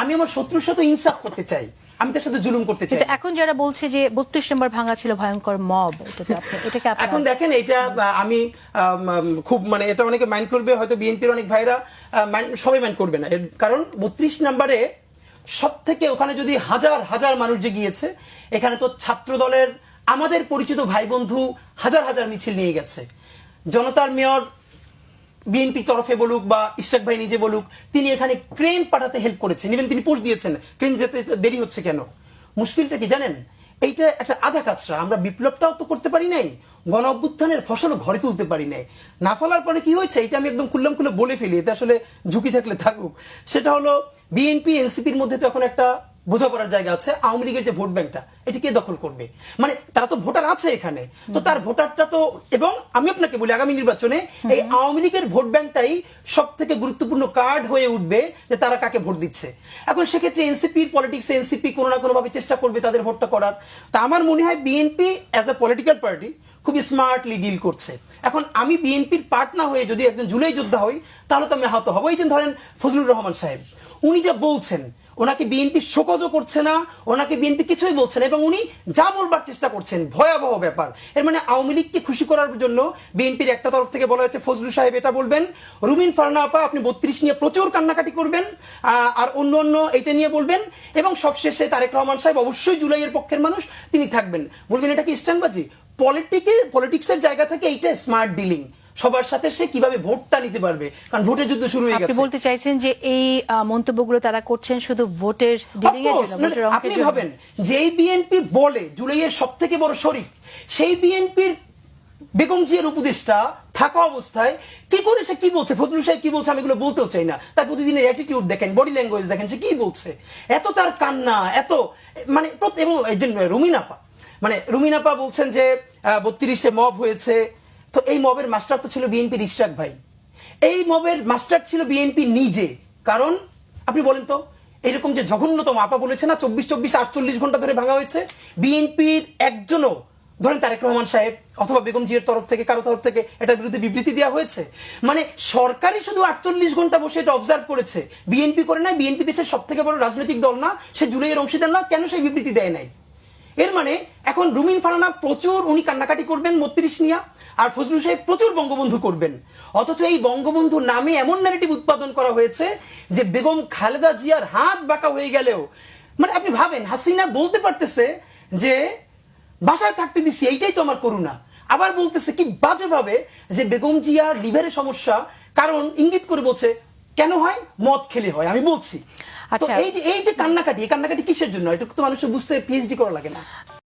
আমি আমার শত্রুর সাথে ইনসাফ করতে চাই। আমি তার সাথে জুলুম করতে চাই। এখন যারা বলছে যে বত্রিশ নম্বর ভাঙা ছিল ভয়ঙ্কর মব এটাকে এখন দেখেন এটা আমি খুব মানে এটা অনেকে মাইন্ড করবে হয়তো বিএনপির অনেক ভাইরা সবাই মাইন্ড করবে না। এর কারণ বত্রিশ নম্বরে সব থেকে ওখানে যদি হাজার হাজার মানুষ যে গিয়েছে এখানে তো ছাত্র দলের আমাদের পরিচিত ভাই বন্ধু হাজার হাজার মিছিল নিয়ে গেছে। জনতার মেয়র বিএনপির তরফে বলুক বা ইস্টাক ভাই নিজে বলুক, তিনি এখানে ক্রেন পাঠাতে হেল্প করেছেন। ইভেন তিনি পোস্ট দিয়েছেন। ক্রেন যেতে দেরি হচ্ছে কেন? মুশকিলটা কি জানেন? এইটা একটা আধা কাজটা আমরা বিপ্লবটাও তো করতে পারি নাই। গণ অভ্যুত্থানের ফসলও ঘরে তুলতে পারি নাই। না ফলার পরে কি হয়েছে? এটা আমি একদম খুললাম খুলে বলে ফেলি। এতে আসলে ঝুঁকি থাকলে থাকুক। সেটা হলো বিএনপি এনসিপির মধ্যে তো এখন একটা বোঝাপড়ার জায়গা আছে আওয়ামী লীগের যে ভোট ব্যাংকটা এটি কে দখল করবে। মানে তারা তো ভোটার আছে এখানে। তো তার ভোটারটা তো এবং আমি আপনাকে বলি আগামী নির্বাচনে এই আওয়ামী লীগের ভোট ব্যাংকটাই সব থেকে গুরুত্বপূর্ণ কার্ড হয়ে উঠবে যে তারা কাকে ভোট দিচ্ছে। এখন সেক্ষেত্রে এনসিপির পলিটিক্স এনসিপি কোনো না কোনোভাবে চেষ্টা করবে তাদের ভোটটা করার। তা আমার মনে হয় BNP as a political party খুব স্মার্টলি ডিল করছে। এখন আমি বিএনপির পার্ট না হয়ে যদি একজন জুলাই যোদ্ধা হই তাহলে তো আমি আহত হব। এই যে ধরেন ফজলুর রহমান সাহেব উনি যা বলছেন ওনাকে বিএনপি শোকজও করছে না, ওনাকে বিএনপি কিছুই বলছে না, এবং উনি যা বলবার চেষ্টা করছেন, ভয়াবহ ব্যাপার। এর মানে আওয়ামী লীগকে খুশি করার জন্য বিএনপির একটা তরফ থেকে বলা হয়েছে, ফজলু সাহেব এটা বলবেন, রুমিন ফারনা আপা, আপনি বত্রিশ নিয়ে প্রচুর কান্নাকাটি করবেন আর অন্য অন্য এটা নিয়ে বলবেন, এবং সবশেষে তারেক রহমান সাহেব অবশ্যই জুলাইয়ের পক্ষের মানুষ, তিনি থাকবেন। বলবেন, এটা কি স্ট্যান্ডবাজি? পলিটিকে পলিটিক্সের জায়গা থেকে এইটা স্মার্ট ডিলিং সবার সাথে সে কীভাবে ভোটটা নিতে পারবে? কারণ ভোটের যুদ্ধ শুরু হয়ে আপনি গেছে। বলতে চাইছেন যে এই মন্তব্যগুলো তারা করছেন শুধু ভোটের ডিলিং এর জন্য মানে আপনি ভাবেন যেই বিএনপি বলে জুলাইয়ের সব থেকে বড় শরিক সেই বিএনপির বেগম জিয়ার উপদেষ্টা থাকা অবস্থায় কি করে সে কি বলছে? ফজলুল সাহেব কি বলছে? আমি এগুলো বলতেও চাই না। তার প্রতিদিনের অ্যাটিটিউড দেখেন বডি ল্যাঙ্গুয়েজ দেখেন সে কি বলছে? এত তার কান্না এত মানে এবং রুমিনাপা মানে রুমিনাপা বলছেন যে বত্রিশে মব হয়েছে তো এই মবের মাস্টার তো ছিল বিএনপির ইশরাক ভাই। এই মবের মাস্টার ছিল বিএনপি নিজে। কারণ, আপনি বলেন তো, এরকম যে জঘন্যতম আপা বলেছে না, চব্বিশ চব্বিশ, আটচল্লিশ ঘণ্টা ধরে ভাঙা হয়েছে, বিএনপির একজনও, ধরেন তারেক রহমান সাহেব অথবা বেগম জিয়ার তরফ থেকে, কারও তরফ থেকে এটার বিরুদ্ধে বিবৃতি দেওয়া হয়েছে। মানে সরকারই শুধু আটচল্লিশ ঘণ্টা বসে এটা অবজার্ভ করেছে। বিএনপি করে নাই, বিএনপি দেশের সব থেকে বড় রাজনৈতিক দল না, সে জুলাইয়ের অংশীদার না, কেন সেই বিবৃতি দেয় নাই? এর মানে এখন রুমিন ফারানা প্রচুর উনি কান্নাকাটি করবেন বত্রিশ নিয়া, আর ফজলুল সাহেব প্রচুর বঙ্গবন্ধু করবেন। অথচ এই বঙ্গবন্ধু নামে এমন ন্যারেটিভ উৎপাদন করা হয়েছে যে বেগম খালেদা জিয়ার হাত বাঁকা হয়ে গেলেও মানে আপনি ভাবেন, হাসিনা বলতে পারতেছে যে বাসায় থাকতে দিছি, এইটাই তো আমার করুণা। আবার বলতেছে কি বাজে ভাবে যে বেগম জিয়ার লিভারের সমস্যা, কারণ ইঙ্গিত করে বলছে কেন হয়? মদ খেলে হয় আমি বলছি। তো আচ্ছা। এই যে এই যে কান্নাকাটি এই কান্নাকাটি কিসের জন্য? এটা তো মানুষের বুঝতে পিএইচডি করা লাগে না।